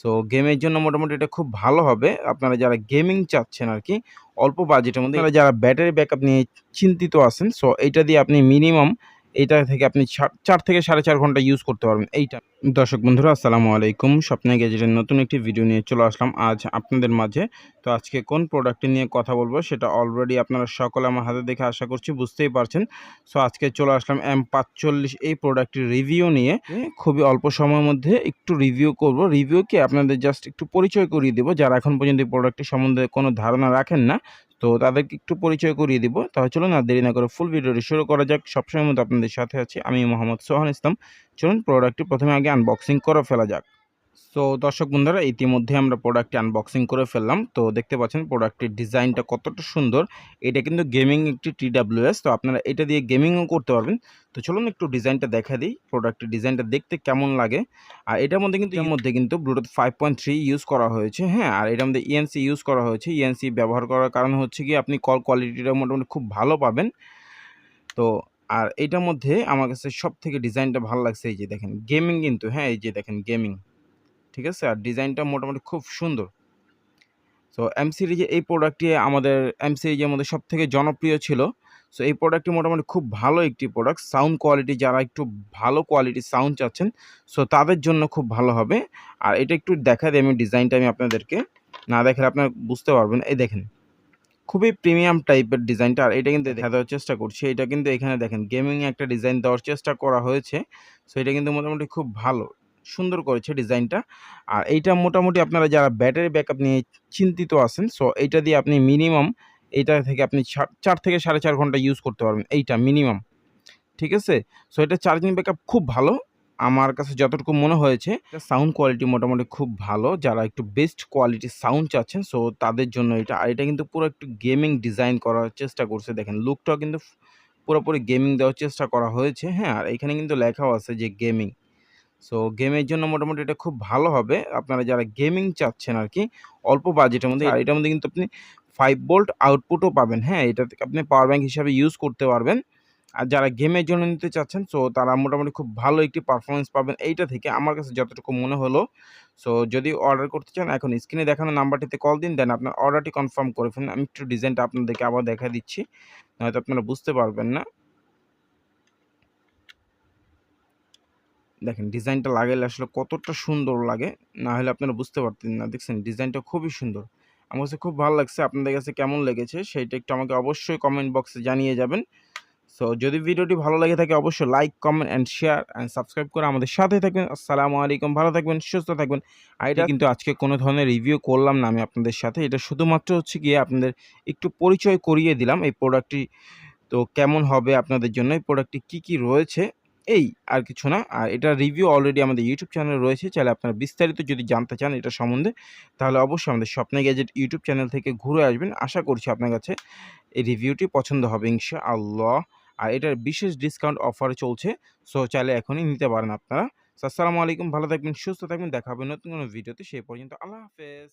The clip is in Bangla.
সো গেমের জন্য মোটামুটি এটা খুব ভালো হবে। আপনারা যারা গেমিং চাচ্ছেন আর কি অল্প বাজেটের মধ্যে, যারা ব্যাটারি ব্যাকআপ নিয়ে চিন্তিত আছেন সো এটা দিয়ে আপনি মিনিমাম এইটা থেকে আপনি চার- থেকে সাড়ে চার ঘণ্টা ইউজ করতে পারবেন। এইটা। দর্শক বন্ধুরা, আসসালামু আলাইকুম। স্বপ্নে গ্যাজেটের নতুন একটি ভিডিও নিয়ে চলে আসলাম আজ আপনাদের মাঝে। তো আজকে কোন প্রোডাক্টটি নিয়ে কথা বলব সেটা অলরেডি আপনারা সকলে আমার হাতে দেখে আশা করছি বুঝতেই পারছেন। সো আজকে চলে আসলাম এম পাঁচচল্লিশ এই প্রোডাক্টটির রিভিউ নিয়ে। খুবই অল্প সময়ের মধ্যে একটু রিভিউ করব। রিভিউকে আপনাদের জাস্ট একটু পরিচয় করিয়ে দেবো। যারা এখন পর্যন্ত এই প্রোডাক্টটি সম্বন্ধে কোনো ধারণা রাখেন না তো তাদেরকে একটু পরিচয় করিয়ে দিব। তাহলে চলুন আর দেরি না করে ফুল ভিডিওটি শুরু করা যাক। সবসময় মতো আপনাদের সাথে আছি আমি মোহাম্মদ সোহান ইসলাম। চলুন প্রোডাক্টটি প্রথমে আগে আনবক্সিং করে ফেলা যাক। সো দর্শক বন্ধুরা, ইতিমধ্যে আমরা প্রোডাক্টটি আনবক্সিং করে ফেললাম। তো, দেখতে পাচ্ছেন প্রোডাক্টটির ডিজাইনটা কতটা সুন্দর। এটা কিন্তু গেমিং একটি টিডাব্লিউএস তো আপনারা এটা দিয়ে গেমিংও করতে পারবেন। তো, চলুন একটু ডিজাইনটা দেখা দিই প্রোডাক্টের ডিজাইনটা দেখতে কেমন লাগে। আর এটার মধ্যে কিন্তু এর মধ্যে কিন্তু Bluetooth five point three use করা হয়েছে হ্যাঁ? আর এটার মধ্যে ইএনসি ইউজ করা হয়েছে। ইএনসি ব্যবহার করার কারণ হচ্ছে কি আপনি কল কোয়ালিটিটা মোটামুটি খুব ভালো পাবেন। তো, আর এটার মধ্যে আমার কাছে সব থেকে ডিজাইনটা ভালো লাগছে, এই যে দেখেন গেমিং কিন্তু হ্যাঁ? এই যে দেখেন গেমিং ঠিক আছে? আর ডিজাইনটা মোটামুটি খুব সুন্দর। সো এম সিরিজে এই প্রোডাক্টটি আমাদের এম সিরিজের মধ্যে সব থেকে জনপ্রিয় ছিল। সো এই প্রোডাক্টটি মোটামুটি খুব ভালো একটি প্রোডাক্ট সাউন্ড কোয়ালিটি যারা একটু ভালো কোয়ালিটির সাউন্ড চাচ্ছেন সো তাদের জন্য খুব ভালো হবে। আর এটা একটু দেখা দিই আমি ডিজাইনটা আমি আপনাদেরকে। না দেখালে আপনারা বুঝতে পারবেন। এই দেখেন, খুবই প্রিমিয়াম টাইপের ডিজাইনটা। আর এটা কিন্তু দেখা দেওয়ার চেষ্টা করছি। এটা কিন্তু এখানে দেখেন গেমিং একটা ডিজাইন দেওয়ার চেষ্টা করা হয়েছে। সো এটা কিন্তু মোটামুটি খুব ভালো। সুন্দর করেছে ডিজাইনটা। আর এইটা মোটামুটি আপনারা যারা ব্যাটারি ব্যাকআপ নিয়ে চিন্তিত আছেন সো এইটা দিয়ে আপনি মিনিমাম এইটা থেকে আপনি চার- থেকে সাড়ে চার ঘণ্টা ইউজ করতে পারবেন, এইটা মিনিমাম। ঠিক আছে? সো এটা চার্জিং ব্যাকআপ খুব ভালো। আমার কাছে যতটুকু মনে হয়েছে সাউন্ড কোয়ালিটি মোটামুটি খুব ভালো। যারা একটু বেস্ট কোয়ালিটির সাউন্ড চাচ্ছেন সো তাদের জন্য এটা, আর এটা কিন্তু পুরো একটু গেমিং ডিজাইন করার চেষ্টা করছে। দেখেন লুকটাও কিন্তু পুরোপুরি গেমিং দেওয়ার চেষ্টা করা হয়েছে হ্যাঁ? আর এখানে কিন্তু লেখাও আছে যে গেমিং সো গেমের জন্য মোটামুটি এটা খুব ভালো হবে। আপনারা যারা গেমিং চাচ্ছেন আর কি অল্প বাজেটের মধ্যে আর এটার মধ্যে কিন্তু আপনি ফাইভ বোল্ট আউটপুটও পাবেন। হ্যাঁ এটা থেকে আপনি পাওয়ার ব্যাঙ্ক হিসাবে ইউজ করতে পারবেন। আর যারা গেমের জন্য নিতে চাচ্ছেন সো তারা মোটামুটি খুব ভালো একটি পারফরমেন্স পাবেন। এইটা থেকে আমার কাছে যতটুকু মনে হলো সো যদি অর্ডার করতে চান এখন স্ক্রিনে দেখানো নাম্বারটিতে কল দিন দেন আপনার অর্ডারটি কনফার্ম করে ফেলুন। আমি একটু ডিজাইনটা আপনাদেরকে আবার দেখা দিচ্ছি নয়তো আপনারা বুঝতে পারবেন না। দেখেন ডিজাইনটা লাগাইলে আসলে কতটা সুন্দর লাগে, না হলে আপনারা বুঝতে পারতেন না। দেখছেন ডিজাইনটা খুবই সুন্দর। আমার কাছে খুব ভালো লাগছে, আপনাদের কাছে কেমন লেগেছে সেইটা একটু আমাকে অবশ্যই কমেন্ট বক্সে জানিয়ে যাবেন। সো যদি ভিডিওটি ভালো লাগে থাকে অবশ্যই like comment and share and subscribe করে আমাদের সাথে থাকবেন। আসসালামু আলাইকুম, ভালো থাকবেন, সুস্থ থাকবেন। আর এটা কিন্তু আজকে কোনো ধরনের রিভিউ করলাম না আমি আপনাদের সাথে। এটা শুধুমাত্র হচ্ছে গিয়ে আপনাদের একটু পরিচয় করিয়ে দিলাম এই প্রোডাক্টটি তো কেমন হবে আপনাদের জন্য, এই প্রোডাক্টটি কী কী রয়েছে এই আর কিছু না। আর এটা রিভিউ অলরেডি আমাদের ইউটিউব চ্যানেলে রয়েছে। চাইলে আপনারা বিস্তারিত যদি জানতে চান এটা সম্বন্ধে, তাহলে অবশ্যই আমাদের স্বপ্নে গ্যাজেট ইউটিউব চ্যানেল থেকে ঘুরে আসবেন। আশা করছি আপনার কাছে এই রিভিউটি পছন্দ হবে ইনশা আল্লাহ আর এটার বিশেষ ডিসকাউন্ট অফার চলছে। সো চাইলে এখনই নিতে পারেন আপনারা। আসসালামু আলাইকুম। ভালো থাকবেন, সুস্থ থাকবেন। দেখা হবে নতুন কোনো ভিডিওতে সেই পর্যন্ত আল্লাহ হাফেজ।